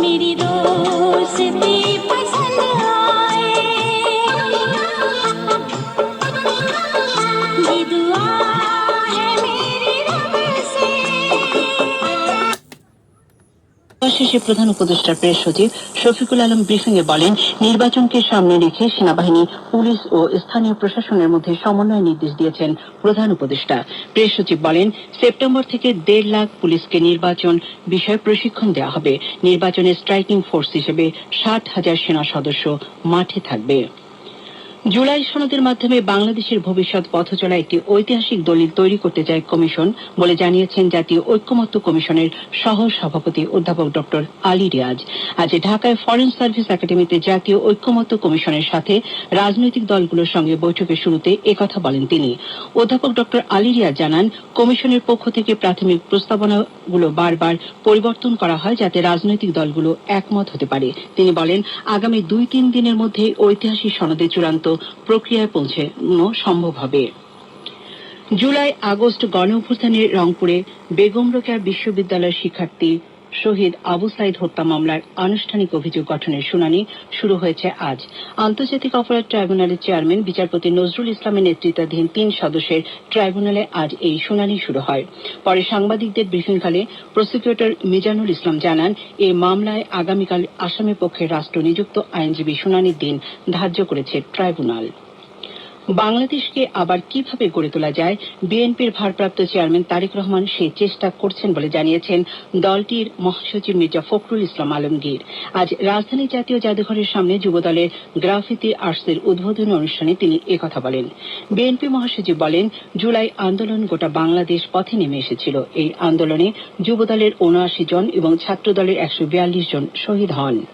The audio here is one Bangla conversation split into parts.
Mi dulce vida. শেষে প্রধান উপদেষ্টার প্রেস সচিব শফিকুল আলম ব্রিফিং এ বলেন, নির্বাচনকে সামনে রেখে সেনাবাহিনী, পুলিশ ও স্থানীয় প্রশাসনের মধ্যে সমন্বয় নির্দেশ দিয়েছেন প্রধান উপদেষ্টা। প্রেস সচিব বলেন, সেপ্টেম্বর থেকে দেড় লাখ পুলিশকে নির্বাচন বিষয়ে প্রশিক্ষণ দেওয়া হবে। নির্বাচনে স্ট্রাইকিং ফোর্স হিসেবে ষাট হাজার সেনা সদস্য মাঠে থাকবে। জুলাই সনদের মাধ্যমে বাংলাদেশের ভবিষ্যৎ পথচলা একটি ঐতিহাসিক দলিল তৈরি করতে চায় কমিশন বলে জানিয়েছেন জাতীয় ঐক্যমত্য কমিশনের সহ সভাপতি অধ্যাপক ড আলী রিয়াজ। আজ ঢাকায় ফরেন সার্ভিস একাডেমিতে জাতীয় ঐক্যমত্য কমিশনের সাথে রাজনৈতিক দলগুলোর সঙ্গে বৈঠকের শুরুতে একথা বলেন তিনি। অধ্যাপক ড আলী রিয়াজ জানান, কমিশনের পক্ষ থেকে প্রাথমিক প্রস্তাবনাগুলো বারবার পরিবর্তন করা হয় যাতে রাজনৈতিক দলগুলো একমত হতে পারে। তিনি বলেন, আগামী দুই তিন দিনের মধ্যে ঐতিহাসিক সনদে চূড়ান্ত প্রক্রিয়ায় পৌঁছানো সম্ভব হবে। জুলাই আগস্ট গণ রংপুরে বেগম রোকেয়া বিশ্ববিদ্যালয়ের শিক্ষার্থী শহীদ আবু সাইদ হত্যা মামলার আনুষ্ঠানিক অভিযোগ গঠনের শুনানি শুরু হয়েছে আজ। আন্তর্জাতিক অপরাধ ট্রাইব্যুনালের চেয়ারম্যান বিচারপতি নজরুল ইসলামের নেতৃত্বাধীন তিন সদস্যের ট্রাইব্যুনালে আজ এই শুনানি শুরু হয়। পরে সাংবাদিকদের ব্রিফিংকালে প্রসিকিউটর মিজানুল ইসলাম জানান এই মামলায় আগামীকাল আসামি পক্ষে রাষ্ট্র নিযুক্ত আইনজীবী শুনানির দিন ধার্য করেছে ট্রাইব্যুনাল। বাংলাদেশকে আবার কীভাবে গড়ে তোলা যায়? বিএনপির ভারপ্রাপ্ত চেয়ারম্যান তারেক রহমান সে চেষ্টা করছেন বলে জানিয়েছেন দলটির মহাসচিব মির্জা ফখরুল ইসলাম আলমগীর। আজ রাজধানী জাতীয় জাদুঘরের সামনে যুবদলের গ্রাফিতি আর্টসের উদ্বোধনী অনুষ্ঠানে তিনি একথা বলেন। বিএনপি মহাসচিব বলেন, জুলাই আন্দোলন গোটা বাংলাদেশ পথে নেমে এসেছিল। এই আন্দোলনে যুবদলের উনআশি জন এবং ছাত্রদলের একশো বিয়াল্লিশ জন শহীদ হন।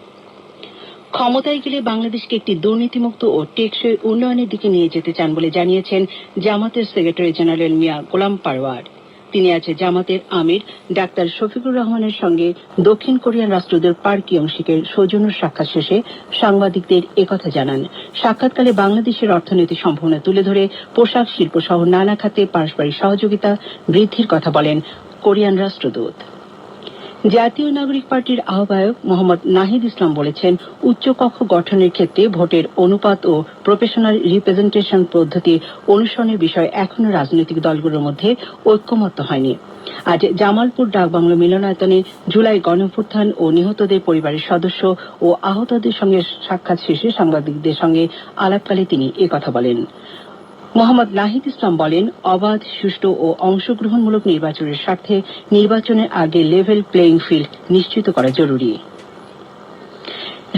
ক্ষমতায় গেলে বাংলাদেশকে একটি দুর্নীতিমুক্ত ও টেকসই উন্নয়নের দিকে নিয়ে যেতে চান বলে জানিয়েছেন জামাতের সেক্রেটারি জেনারেল মিয়া গোলাম পারওয়ার। তিনি আজ জামাতের আমির ডাক্তার শফিকুর রহমানের সঙ্গে দক্ষিণ কোরিয়ান রাষ্ট্রদূত পার্ক ইয়ংশিকের সৌজন্য সাক্ষাৎ শেষে সাংবাদিকদের একথা জানান। সাক্ষাৎকালে বাংলাদেশের অর্থনৈতিক সম্ভাবনা তুলে ধরে পোশাক শিল্প সহ নানা খাতে পারস্পরিক সহযোগিতা বৃদ্ধির কথা বলেন কোরিয়ান রাষ্ট্রদূত। জাতীয় নাগরিক পার্টির আহ্বায়ক মোহাম্মদ নাহিদ ইসলাম বলেছেন, উচ্চকক্ষ গঠনের ক্ষেত্রে ভোটের অনুপাত ও প্রফেশনাল রিপ্রেজেন্টেশন পদ্ধতি অনুসরণের বিষয়ে এখনও রাজনৈতিক দলগুলোর মধ্যে ঐক্যমত্য হয়নি। আজ জামালপুর ডাকবাংলো মিলনায়তনে জুলাই গণঅভ্যুত্থান ও নিহতদের পরিবারের সদস্য ও আহতদের সঙ্গে সাক্ষাৎ শেষে সাংবাদিকদের সঙ্গে আলাপকালে তিনি একথা বলেন। মোহাম্মদ নাহিদ ইসলাম বলেন, অবাধ, সুষ্ঠু ও অংশগ্রহণমূলক নির্বাচনের স্বার্থে নির্বাচনের আগে লেভেল প্লেয়িং ফিল্ড নিশ্চিত করা জরুরি।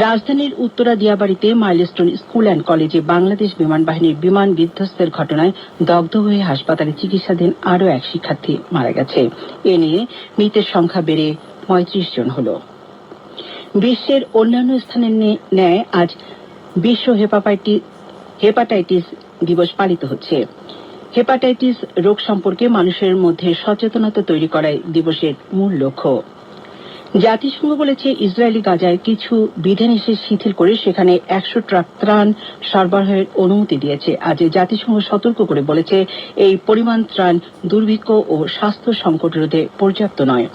রাজধানীর উত্তরা দিয়াবাড়িতে মাইলস্টোন স্কুল অ্যান্ড কলেজে বাংলাদেশ বিমান বাহিনীর বিমান বিধ্বস্তের ঘটনায় দগ্ধ হয়ে হাসপাতালে চিকিৎসাধীন আরও এক শিক্ষার্থী মারা গেছে। এ নিয়ে মৃতের সংখ্যা বেড়ে পঁয়ত্রিশ জন হল। বিশ্বের অন্যান্য স্থানের ন্যায় আজ বিশ্ব হেপাটাইটিস দিবস পালিত হচ্ছে। হেপাটাইটিস রোগ সম্পর্কে মানুষের মধ্যে সচেতনতা তৈরি করাই দিবসের মূল লক্ষ্য। জাতিসংঘ বলেছে ইসরায়েলি গাজায় কিছু বিধিনিষেধ শিথিল করে সেখানে একশো ট্রাক ত্রাণ সরবরাহের অনুমতি দিয়েছে। আজ জাতিসংঘ সতর্ক করে বলেছে, এই পরিমাণ ত্রাণ দুর্ভিক্ষ ও স্বাস্থ্য সংকট রোধে পর্যাপ্ত নয়।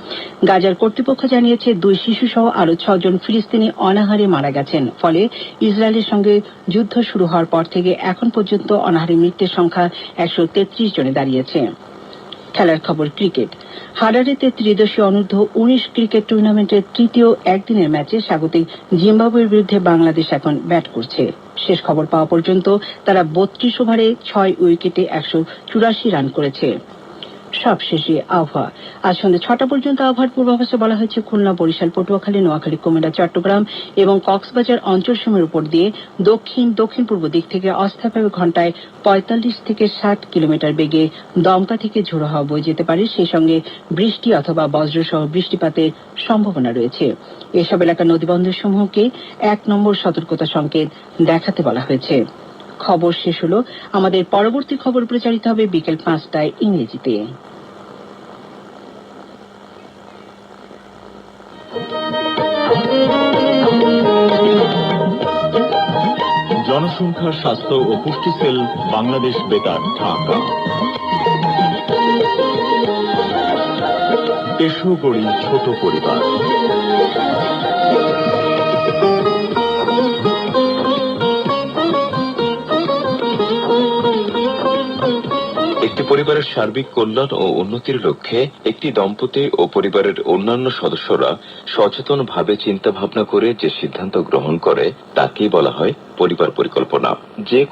গাজার কর্তৃপক্ষ জানিয়েছে, দুই শিশুসহ আরও ছজন ফিলিস্তিনি অনাহারে মারা গেছেন। ফলে ইসরায়েলের সঙ্গে যুদ্ধ শুরু হওয়ার পর থেকে এখন পর্যন্ত অনাহারে মৃত্যুর সংখ্যা একশো তেত্রিশ জনে দাঁড়িয়েছে। খেলার খবর ক্রিকেট। হারারেতে ত্রিদেশীয় অনূর্ধ্ব উনিশ ক্রিকেট টুর্নামেন্টের তৃতীয় একদিনের ম্যাচে স্বাগতিক জিম্বাবুয়ের বিরুদ্ধে বাংলাদেশ এখন ব্যাট করছে। শেষ খবর পাওয়া পর্যন্ত তারা বত্রিশ ওভারে ছয় উইকেটে একশো চুরাশি রান করেছে। সবশেষে আবহাওয়া। আজ সন্ধ্যে ছটা পর্যন্ত আবহাওয়ার পূর্বাভাসে বলা হয়েছে খুলনা, বরিশাল, পটুয়াখালী, নোয়াখালী, কুমিল্লা, চট্টগ্রাম এবং কক্সবাজার অঞ্চলসমূহের উপর দিয়ে দক্ষিণ দক্ষিণ পূর্ব দিক থেকে অস্থায়ীভাবে ঘন্টায় পঁয়তাল্লিশ থেকে ষাট কিলোমিটার বেগে দমকা থেকে ঝোড়ো হাওয়া বয়ে যেতে পারে। সেই সঙ্গে বৃষ্টি অথবা বজ্রসহ বৃষ্টিপাতের সম্ভাবনা রয়েছে। এসব এলাকার নদীবন্দরসমূহকে এক নম্বর সতর্কতা সংকেত দেখাতে বলা হয়েছে। খবর শেষ হলো। আমাদের পরবর্তী খবর প্রচারিত হবে বিকেল পাঁচটায় ইংরেজিতে। জনসংখ্যা স্বাস্থ্য ও পুষ্টি সেল বাংলাদেশ বেতার, ঢাকা। এসো গড়ি ছোট পরিবার। একটি পরিবারের সার্বিক কল্যাণ ও উন্নতির লক্ষ্যে একটি দম্পতি ও পরিবারের অন্যান্য সদস্যরা সচেতনভাবে চিন্তা ভাবনা করে যে সিদ্ধান্ত গ্রহণ করে, তাকেই বলা হয় পরিবার পরিকল্পনা। যে